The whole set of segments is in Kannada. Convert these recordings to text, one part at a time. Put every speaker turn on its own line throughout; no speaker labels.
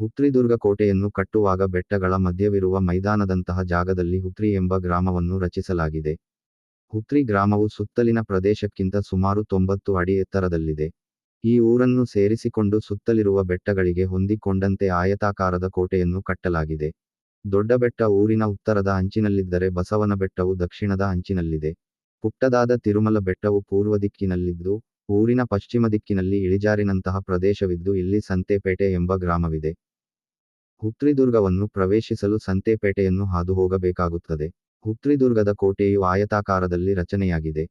ಹುತ್ರಿದುರ್ಗ ಕೋಟೆಯನ್ನು ಕಟ್ಟುವಾಗ ಬೆಟ್ಟಗಳ ಮಧ್ಯವಿರುವ ಮೈದಾನದಂತಹ ಜಾಗದಲ್ಲಿ ಹುತ್ರಿ ಎಂಬ ಗ್ರಾಮವನ್ನು ರಚಿಸಲಾಗಿದೆ. ಹುತ್ರಿ ಗ್ರಾಮವು ಸುತ್ತಲಿನ ಪ್ರದೇಶಕ್ಕಿಂತ ಸುಮಾರು ತೊಂಬತ್ತು ಅಡಿ ಎತ್ತರದಲ್ಲಿದೆ. ಈ ಊರನ್ನು ಸೇರಿಸಿಕೊಂಡು ಸುತ್ತಲಿರುವ ಬೆಟ್ಟಗಳಿಗೆ ಹೊಂದಿಕೊಂಡಂತೆ ಆಯತಾಕಾರದ ಕೋಟೆಯನ್ನು ಕಟ್ಟಲಾಗಿದೆ. ದೊಡ್ಡ ಬೆಟ್ಟ ಊರಿನ ಉತ್ತರದ ಅಂಚಿನಲ್ಲಿದ್ದರೆ ಬಸವನ ಬೆಟ್ಟವು ದಕ್ಷಿಣದ ಅಂಚಿನಲ್ಲಿದೆ. ಪುಟ್ಟದಾದ ತಿರುಮಲ ಬೆಟ್ಟವು ಪೂರ್ವ ದಿಕ್ಕಿನಲ್ಲಿದ್ದು, ಊರಿನ ಪಶ್ಚಿಮ ದಿಕ್ಕಿನಲ್ಲಿ ಇಳಿಜಾರಿನಂತಹ ಪ್ರದೇಶವಿದ್ದು ಇಲ್ಲಿ ಸಂತೆಪೇಟೆ ಎಂಬ ಗ್ರಾಮವಿದೆ. ಹುತ್ರಿದುರ್ಗವನ್ನು ಪ್ರವೇಶಿಸಲು ಸಂತೆಪೇಟೆಯನ್ನು ಹಾದು ಹೋಗಬೇಕಾಗುತ್ತದೆ ಹುತ್ರಿದುರ್ಗದ ಕೋಟೆಯು ಆಯತಾಕಾರದಲ್ಲಿ ರಚನೆಯಾಗಿದೆ.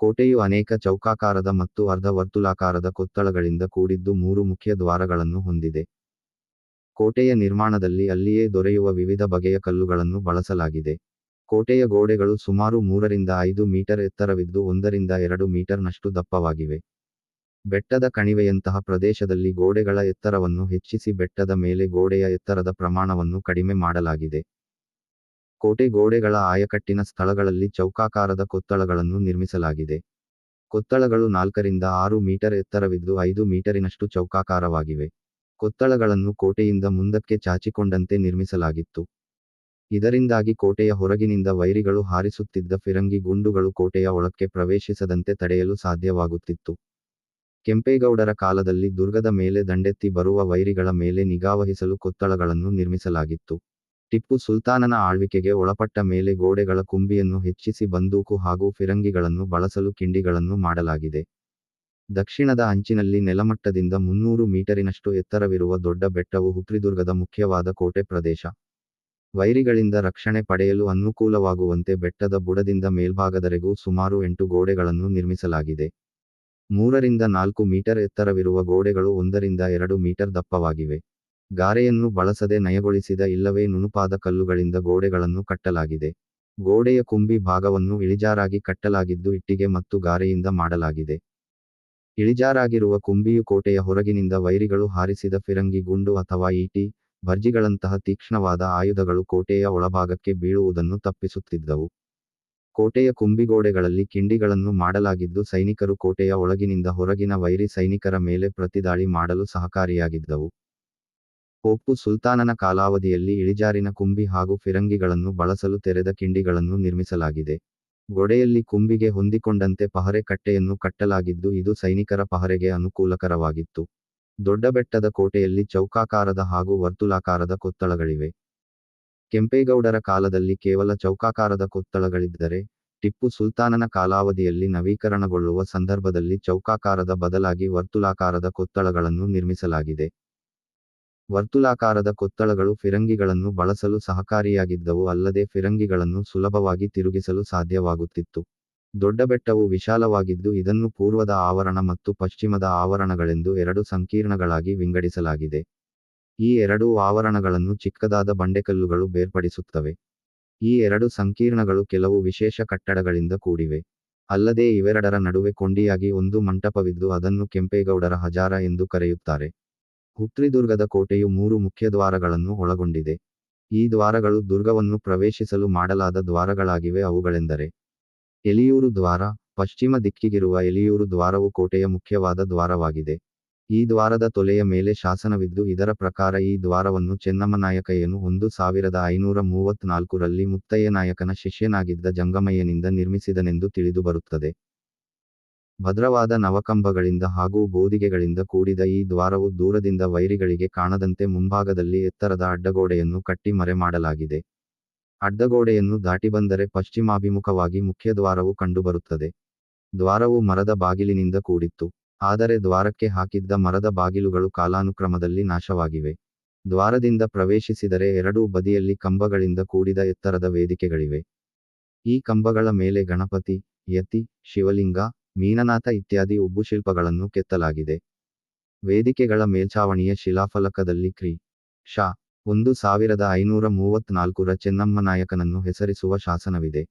ಕೋಟೆಯು ಅನೇಕ ಚೌಕಾಕಾರದ ಮತ್ತು ಅರ್ಧ ವರ್ತುಲಾಕಾರದ ಕೊತ್ತಳಗಳಿಂದ ಕೂಡಿದ್ದು ಮೂರು ಮುಖ್ಯ ದ್ವಾರಗಳನ್ನು ಹೊಂದಿದೆ. ಕೋಟೆಯ ನಿರ್ಮಾಣದಲ್ಲಿ ಅಲ್ಲಿಯೇ ದೊರೆಯುವ ವಿವಿಧ ಬಗೆಯ ಕಲ್ಲುಗಳನ್ನು ಬಳಸಲಾಗಿದೆ. ಕೋಟೆಯ ಗೋಡೆಗಳು ಸುಮಾರು ಮೂರರಿಂದ ಐದು ಮೀಟರ್ ಎತ್ತರವಿದ್ದು ಒಂದರಿಂದ ಎರಡು ಮೀಟರ್ನಷ್ಟು ದಪ್ಪವಾಗಿವೆ. ಬೆಟ್ಟದ ಕಣಿವೆಯಂತಹ ಪ್ರದೇಶದಲ್ಲಿ ಗೋಡೆಗಳ ಎತ್ತರವನ್ನು ಹೆಚ್ಚಿಸಿ ಬೆಟ್ಟದ ಮೇಲೆ ಗೋಡೆಯ ಎತ್ತರದ ಪ್ರಮಾಣವನ್ನು ಕಡಿಮೆ ಮಾಡಲಾಗಿದೆ. ಕೋಟೆ ಗೋಡೆಗಳ ಆಯಕಟ್ಟಿನ ಸ್ಥಳಗಳಲ್ಲಿ ಚೌಕಾಕಾರದ ಕೊತ್ತಳಗಳನ್ನು ನಿರ್ಮಿಸಲಾಗಿದೆ. ಕೊತ್ತಳಗಳು ನಾಲ್ಕರಿಂದ ಆರು ಮೀಟರ್ ಎತ್ತರವಿದ್ದು ಐದು ಮೀಟರಿನಷ್ಟು ಚೌಕಾಕಾರವಾಗಿವೆ. ಕೊತ್ತಳಗಳನ್ನು ಕೋಟೆಯಿಂದ ಮುಂದಕ್ಕೆ ಚಾಚಿಕೊಂಡಂತೆ ನಿರ್ಮಿಸಲಾಗಿತ್ತು. ಇದರಿಂದಾಗಿ ಕೋಟೆಯ ಹೊರಗಿನಿಂದ ವೈರಿಗಳು ಹಾರಿಸುತ್ತಿದ್ದ ಫಿರಂಗಿ ಗುಂಡುಗಳು ಕೋಟೆಯ ಒಳಕ್ಕೆ ಪ್ರವೇಶಿಸದಂತೆ ತಡೆಯಲು ಸಾಧ್ಯವಾಗುತ್ತಿತ್ತು. ಕೆಂಪೇಗೌಡರ ಕಾಲದಲ್ಲಿ ದುರ್ಗದ ಮೇಲೆ ದಂಡೆತ್ತಿ ಬರುವ ವೈರಿಗಳ ಮೇಲೆ ನಿಗಾವಹಿಸಲು ಕೊತ್ತಳಗಳನ್ನು ನಿರ್ಮಿಸಲಾಗಿತ್ತು. ಟಿಪ್ಪು ಸುಲ್ತಾನನ ಆಳ್ವಿಕೆಗೆ ಒಳಪಟ್ಟ ಮೇಲೆ ಗೋಡೆಗಳ ಕುಂಬಿಯನ್ನು ಹೆಚ್ಚಿಸಿ ಬಂದೂಕು ಹಾಗೂ ಫಿರಂಗಿಗಳನ್ನು ಬಳಸಲು ಕಿಂಡಿಗಳನ್ನು ಮಾಡಲಾಗಿದೆ. ದಕ್ಷಿಣದ ಅಂಚಿನಲ್ಲಿ ನೆಲಮಟ್ಟದಿಂದ ಮುನ್ನೂರು ಮೀಟರಿನಷ್ಟು ಎತ್ತರವಿರುವ ದೊಡ್ಡ ಬೆಟ್ಟವು ಹುತ್ರಿದುರ್ಗದ ಮುಖ್ಯವಾದ ಕೋಟೆ ಪ್ರದೇಶ. ವೈರಿಗಳಿಂದ ರಕ್ಷಣೆ ಪಡೆಯಲು ಅನುಕೂಲವಾಗುವಂತೆ ಬೆಟ್ಟದ ಬುಡದಿಂದ ಮೇಲ್ಭಾಗದವರೆಗೂ ಸುಮಾರು ಎಂಟು ಗೋಡೆಗಳನ್ನು ನಿರ್ಮಿಸಲಾಗಿದೆ. ಮೂರರಿಂದ ನಾಲ್ಕು ಮೀಟರ್ ಎತ್ತರವಿರುವ ಗೋಡೆಗಳು ಒಂದರಿಂದ ಎರಡು ಮೀಟರ್ ದಪ್ಪವಾಗಿವೆ. ಗಾರೆಯನ್ನು ಬಳಸದೆ ನಯಗೊಳಿಸಿದ ಇಲ್ಲವೇ ನುಣುಪಾದ ಕಲ್ಲುಗಳಿಂದ ಗೋಡೆಗಳನ್ನು ಕಟ್ಟಲಾಗಿದೆ. ಗೋಡೆಯ ಕುಂಬಿ ಭಾಗವನ್ನು ಇಳಿಜಾರಾಗಿ ಕಟ್ಟಲಾಗಿದ್ದು ಇಟ್ಟಿಗೆ ಮತ್ತು ಗಾರೆಯಿಂದ ಮಾಡಲಾಗಿದೆ. ಇಳಿಜಾರಾಗಿರುವ ಕುಂಬಿಯು ಕೋಟೆಯ ಹೊರಗಿನಿಂದ ವೈರಿಗಳು ಹಾರಿಸಿದ ಫಿರಂಗಿ, ಗುಂಡು ಅಥವಾ ಈಟಿ, ಭರ್ಜಿಗಳಂತಹ ತೀಕ್ಷ್ಣವಾದ ಆಯುಧಗಳು ಕೋಟೆಯ ಒಳಭಾಗಕ್ಕೆ ಬೀಳುವುದನ್ನು ತಪ್ಪಿಸುತ್ತಿದ್ದವು. ಕೋಟೆಯ ಕುಂಬಿಗೋಡೆಗಳಲ್ಲಿ ಕಿಂಡಿಗಳನ್ನು ಮಾಡಲಾಗಿದ್ದು ಸೈನಿಕರು ಕೋಟೆಯ ಒಳಗಿನಿಂದ ಹೊರಗಿನ ವೈರಿ ಸೈನಿಕರ ಮೇಲೆ ಪ್ರತಿದಾಳಿ ಮಾಡಲು ಸಹಕಾರಿಯಾಗಿದ್ದವು. ಪೋಪ್ಪು ಸುಲ್ತಾನನ ಕಾಲಾವಧಿಯಲ್ಲಿ ಇಳಿಜಾರಿನ ಕುಂಬಿ ಹಾಗೂ ಫಿರಂಗಿಗಳನ್ನು ಬಳಸಲು ತೆರೆದ ಕಿಂಡಿಗಳನ್ನು ನಿರ್ಮಿಸಲಾಗಿದೆ. ಗೋಡೆಯಲ್ಲಿ ಕುಂಬಿಗೆ ಹೊಂದಿಕೊಂಡಂತೆ ಪಹರೆ ಕಟ್ಟೆಯನ್ನು ಕಟ್ಟಲಾಗಿದ್ದು ಇದು ಸೈನಿಕರ ಪಹರೆಗೆ ಅನುಕೂಲಕರವಾಗಿತ್ತು. ದೊಡ್ಡಬೆಟ್ಟದ ಕೋಟೆಯಲ್ಲಿ ಚೌಕಾಕಾರದ ಹಾಗೂ ವರ್ತುಲಾಕಾರದ ಕೊತ್ತಳಗಳಿವೆ. ಕೆಂಪೇಗೌಡರ ಕಾಲದಲ್ಲಿ ಕೇವಲ ಚೌಕಾಕಾರದ ಕೊತ್ತಳಗಳಿದ್ದರೆ, ಟಿಪ್ಪು ಸುಲ್ತಾನನ ಕಾಲಾವಧಿಯಲ್ಲಿ ನವೀಕರಣಗೊಳ್ಳುವ ಸಂದರ್ಭದಲ್ಲಿ ಚೌಕಾಕಾರದ ಬದಲಾಗಿ ವರ್ತುಲಾಕಾರದ ಕೊತ್ತಳಗಳನ್ನು ನಿರ್ಮಿಸಲಾಗಿದೆ. ವರ್ತುಲಾಕಾರದ ಕೊತ್ತಳಗಳು ಫಿರಂಗಿಗಳನ್ನು ಬಳಸಲು ಸಹಕಾರಿಯಾಗಿದ್ದವು ಅಲ್ಲದೆ ಫಿರಂಗಿಗಳನ್ನು ಸುಲಭವಾಗಿ ತಿರುಗಿಸಲು ಸಾಧ್ಯವಾಗುತ್ತಿತ್ತು. ದೊಡ್ಡ ಬೆಟ್ಟವು ವಿಶಾಲವಾಗಿದ್ದು ಇದನ್ನು ಪೂರ್ವದ ಆವರಣ ಮತ್ತು ಪಶ್ಚಿಮದ ಆವರಣಗಳೆಂದು ಎರಡು ಸಂಕೀರ್ಣಗಳಾಗಿ ವಿಂಗಡಿಸಲಾಗಿದೆ. ಈ ಎರಡೂ ಆವರಣಗಳನ್ನು ಚಿಕ್ಕದಾದ ಬಂಡೆಕಲ್ಲುಗಳು ಬೇರ್ಪಡಿಸುತ್ತವೆ. ಈ ಎರಡು ಸಂಕೀರ್ಣಗಳು ಕೆಲವು ವಿಶೇಷ ಕಟ್ಟಡಗಳಿಂದ ಕೂಡಿವೆ. ಅಲ್ಲದೆ ಇವೆರಡರ ನಡುವೆ ಕೊಂಡಿಯಾಗಿ ಒಂದು ಮಂಟಪವಿದ್ದು ಅದನ್ನು ಕೆಂಪೇಗೌಡರ ಹಜಾರ ಎಂದು ಕರೆಯುತ್ತಾರೆ. ಹುತ್ರಿದುರ್ಗದ ಕೋಟೆಯು ಮೂರು ಮುಖ್ಯ ದ್ವಾರಗಳನ್ನು ಒಳಗೊಂಡಿದೆ. ಈ ದ್ವಾರಗಳು ದುರ್ಗವನ್ನು ಪ್ರವೇಶಿಸಲು ಮಾಡಲಾದ ದ್ವಾರಗಳಾಗಿವೆ ಅವುಗಳೆಂದರೆ ಎಲಿಯೂರು ದ್ವಾರ, ಪಶ್ಚಿಮ ದಿಕ್ಕಿಗಿರುವ ಎಲಿಯೂರು ದ್ವಾರವು ಕೋಟೆಯ ಮುಖ್ಯವಾದ ದ್ವಾರವಾಗಿದೆ. ಈ ದ್ವಾರದ ತೊಲೆಯ ಮೇಲೆ ಶಾಸನವಿದ್ದು ಇದರ ಪ್ರಕಾರ ಈ ದ್ವಾರವನ್ನು ಚೆನ್ನಮ್ಮನಾಯಕಯ್ಯನು ಒಂದು ಸಾವಿರದ ಐನೂರ ಮೂವತ್ನಾಲ್ಕರಲ್ಲಿ ಮುತ್ತಯ್ಯನಾಯಕನ ಶಿಷ್ಯನಾಗಿದ್ದ ಜಂಗಮಯ್ಯನಿಂದ ನಿರ್ಮಿಸಿದನೆಂದು ತಿಳಿದುಬರುತ್ತದೆ ಭದ್ರವಾದ ನವಕಂಬಗಳಿಂದ ಹಾಗೂ ಬೋದಿಗೆಗಳಿಂದ ಕೂಡಿದ ಈ ದ್ವಾರವು ದೂರದಿಂದ ವೈರಿಗಳಿಗೆ ಕಾಣದಂತೆ ಮುಂಭಾಗದಲ್ಲಿ ಎತ್ತರದ ಅಡ್ಡಗೋಡೆಯನ್ನು ಕಟ್ಟಿ ಮರೆಮಾಡಲಾಗಿದೆ ಅಡ್ಡಗೋಡೆಯನ್ನು ದಾಟಿ ಬಂದರೆ ಪಶ್ಚಿಮಾಭಿಮುಖವಾಗಿ ಮುಖ್ಯದ್ವಾರವು ಕಂಡುಬರುತ್ತದೆ. ದ್ವಾರವು ಮರದ ಬಾಗಿಲಿನಿಂದ ಕೂಡಿತ್ತು. ಆದರೆ ದ್ವಾರಕ್ಕೆ ಹಾಕಿದ್ದ ಮರದ ಬಾಗಿಲುಗಳು ಕಾಲಾನುಕ್ರಮದಲ್ಲಿ ನಾಶವಾಗಿವೆ. ದ್ವಾರದಿಂದ ಪ್ರವೇಶಿಸಿದರೆ ಎರಡೂ ಬದಿಯಲ್ಲಿ ಕಂಬಗಳಿಂದ ಕೂಡಿದ ಎತ್ತರದ ವೇದಿಕೆಗಳಿವೆ. ಈ ಕಂಬಗಳ ಮೇಲೆ ಗಣಪತಿ, ಯತಿ, ಶಿವಲಿಂಗ, ಮೀನನಾಥ ಇತ್ಯಾದಿ ಉಬ್ಬುಶಿಲ್ಪಗಳನ್ನು ಕೆತ್ತಲಾಗಿದೆ. ವೇದಿಕೆಗಳ ಮೇಲ್ಛಾವಣಿಯ ಶಿಲಾಫಲಕದಲ್ಲಿ ಕ್ರಿ. ಶಾ. ಒಂದು ಸಾವಿರದ ಐನೂರ ಮೂವತ್ನಾಲ್ಕರ ಚೆನ್ನಮ್ಮನಾಯಕನನ್ನು ಹೆಸರಿಸುವ ಶಾಸನವಿದೆ.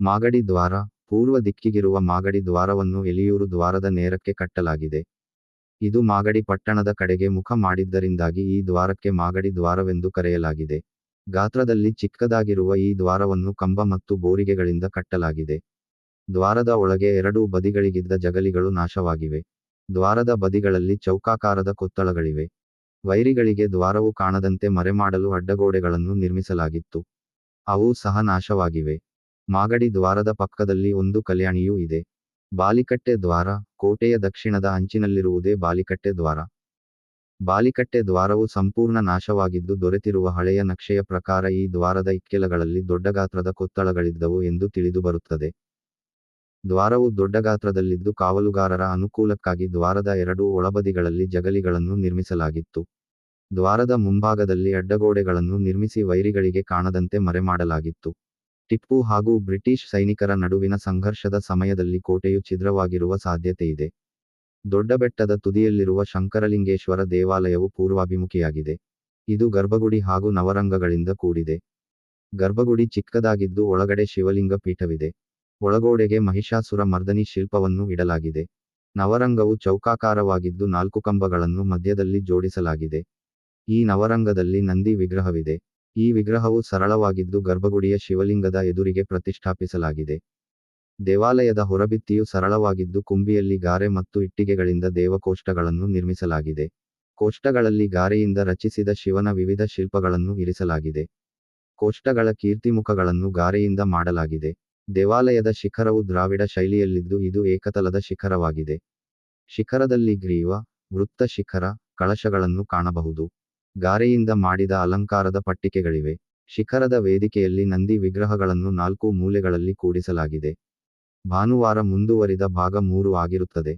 ಮಾಗಡಿ ದ್ವಾರ ಪೂರ್ವ ದಿಕ್ಕಿಗಿರುವ ಮಾಗಡಿ ದ್ವಾರವನ್ನು ಎಲಿಯೂರು ದ್ವಾರದ ನೇರಕ್ಕೆ ಕಟ್ಟಲಾಗಿದೆ. ಇದು ಮಾಗಡಿ ಪಟ್ಟಣದ ಕಡೆಗೆ ಮುಖ ಮಾಡಿದ್ದರಿಂದಾಗಿ ಈ ದ್ವಾರಕ್ಕೆ ಮಾಗಡಿ ದ್ವಾರವೆಂದು ಕರೆಯಲಾಗಿದೆ. ಗಾತ್ರದಲ್ಲಿ ಚಿಕ್ಕದಾಗಿರುವ ಈ ದ್ವಾರವನ್ನು ಕಂಬ ಮತ್ತು ಬೋರಿಗೆಗಳಿಂದ ಕಟ್ಟಲಾಗಿದೆ. ದ್ವಾರದ ಒಳಗೆ ಎರಡೂ ಬದಿಗಳಿಗಿದ್ದ ಜಗಲಿಗಳು ನಾಶವಾಗಿವೆ. ದ್ವಾರದ ಬದಿಗಳಲ್ಲಿ ಚೌಕಾಕಾರದ ಕೊತ್ತಳಗಳಿವೆ. ವೈರಿಗಳಿಗೆ ದ್ವಾರವು ಕಾಣದಂತೆ ಮರೆಮಾಡಲು ಅಡ್ಡಗೋಡೆಗಳನ್ನು ನಿರ್ಮಿಸಲಾಗಿತ್ತು. ಅವು ಸಹ ನಾಶವಾಗಿವೆ. ಮಾಗಡಿ ದ್ವಾರದ ಪಕ್ಕದಲ್ಲಿ ಒಂದು ಕಲ್ಯಾಣಿಯೂ ಇದೆ. ಬಾಲಿಕಟ್ಟೆ ದ್ವಾರ, ಕೋಟೆಯ ದಕ್ಷಿಣದ ಅಂಚಿನಲ್ಲಿರುವುದೇ ಬಾಲಿಕಟ್ಟೆ ದ್ವಾರ. ಬಾಲಿಕಟ್ಟೆ ದ್ವಾರವು ಸಂಪೂರ್ಣ ನಾಶವಾಗಿದ್ದು ದೊರೆತಿರುವ ಹಳೆಯ ನಕ್ಷೆಯ ಪ್ರಕಾರ ಈ ದ್ವಾರದ ಇಕ್ಕೆಲಗಳಲ್ಲಿ ದೊಡ್ಡ ಗಾತ್ರದ ಕೊತ್ತಳಗಳಿದ್ದವು ಎಂದು ತಿಳಿದುಬರುತ್ತದೆ ದ್ವಾರವು ದೊಡ್ಡ ಗಾತ್ರದಲ್ಲಿದ್ದು ಕಾವಲುಗಾರರ ಅನುಕೂಲಕ್ಕಾಗಿ ದ್ವಾರದ ಎರಡೂ ಒಳಬದಿಗಳಲ್ಲಿ ಜಗಲಿಗಳನ್ನು ನಿರ್ಮಿಸಲಾಗಿತ್ತು. ದ್ವಾರದ ಮುಂಭಾಗದಲ್ಲಿ ಅಡ್ಡಗೋಡೆಗಳನ್ನು ನಿರ್ಮಿಸಿ ವೈರಿಗಳಿಗೆ ಕಾಣದಂತೆ ಮರೆಮಾಡಲಾಗಿತ್ತು. ಟಿಪ್ಪು ಹಾಗೂ ಬ್ರಿಟಿಷ್ ಸೈನಿಕರ ನಡುವಿನ ಸಂಘರ್ಷದ ಸಮಯದಲ್ಲಿ ಕೋಟೆಯು ಛಿದ್ರವಾಗಿರುವ ಸಾಧ್ಯತೆಯಿದೆ. ದೊಡ್ಡಬೆಟ್ಟದ ತುದಿಯಲ್ಲಿರುವ ಶಂಕರಲಿಂಗೇಶ್ವರ ದೇವಾಲಯವು ಪೂರ್ವಾಭಿಮುಖಿಯಾಗಿದೆ. ಇದು ಗರ್ಭಗುಡಿ ಹಾಗೂ ನವರಂಗಗಳಿಂದ ಕೂಡಿದೆ. ಗರ್ಭಗುಡಿ ಚಿಕ್ಕದಾಗಿದ್ದು ಒಳಗಡೆ ಶಿವಲಿಂಗ ಪೀಠವಿದೆ. ಒಳಗೋಡೆಗೆ ಮಹಿಷಾಸುರ ಮರ್ದನಿ ಶಿಲ್ಪವನ್ನು ಇಡಲಾಗಿದೆ. ನವರಂಗವು ಚೌಕಾಕಾರವಾಗಿದ್ದು ನಾಲ್ಕು ಕಂಬಗಳನ್ನು ಮಧ್ಯದಲ್ಲಿ ಜೋಡಿಸಲಾಗಿದೆ. ಈ ನವರಂಗದಲ್ಲಿ ನಂದಿ ವಿಗ್ರಹವಿದೆ. ಈ ವಿಗ್ರಹವು ಸರಳವಾಗಿದ್ದು ಗರ್ಭಗುಡಿಯ ಶಿವಲಿಂಗದ ಎದುರಿಗೆ ಪ್ರತಿಷ್ಠಾಪಿಸಲಾಗಿದೆ. ದೇವಾಲಯದ ಹೊರಭಿತ್ತಿಯು ಸರಳವಾಗಿದ್ದು ಕುಂಬಿಯಲ್ಲಿ ಗಾರೆ ಮತ್ತು ಇಟ್ಟಿಗೆಗಳಿಂದ ದೇವಕೋಷ್ಟಗಳನ್ನು ನಿರ್ಮಿಸಲಾಗಿದೆ. ಕೋಷ್ಟಗಳಲ್ಲಿ ಗಾರೆಯಿಂದ ರಚಿಸಿದ ಶಿವನ ವಿವಿಧ ಶಿಲ್ಪಗಳನ್ನು ಇರಿಸಲಾಗಿದೆ. ಕೋಷ್ಟಗಳ ಕೀರ್ತಿಮುಖಗಳನ್ನು ಗಾರೆಯಿಂದ ಮಾಡಲಾಗಿದೆ. ದೇವಾಲಯದ ಶಿಖರವು ದ್ರಾವಿಡ ಶೈಲಿಯಲ್ಲಿದ್ದು ಇದು ಏಕತಲದ ಶಿಖರವಾಗಿದೆ. ಶಿಖರದಲ್ಲಿ ಗ್ರೀವ, ವೃತ್ತ ಶಿಖರ, ಕಳಶಗಳನ್ನು ಕಾಣಬಹುದು. ಗಾರೆಯಿಂದ ಮಾಡಿದ ಅಲಂಕಾರದ ಪಟ್ಟಿಕೆಗಳಿವೆ. ಶಿಖರದ ವೇದಿಕೆಯಲ್ಲಿ ನಂದಿ ವಿಗ್ರಹಗಳನ್ನು ನಾಲ್ಕು ಮೂಲೆಗಳಲ್ಲಿ ಕೂಡಿಸಲಾಗಿದೆ. ಭಾನುವಾರ ಮುಂದುವರಿದ ಭಾಗ ಮೂರು ಆಗಿರುತ್ತದೆ.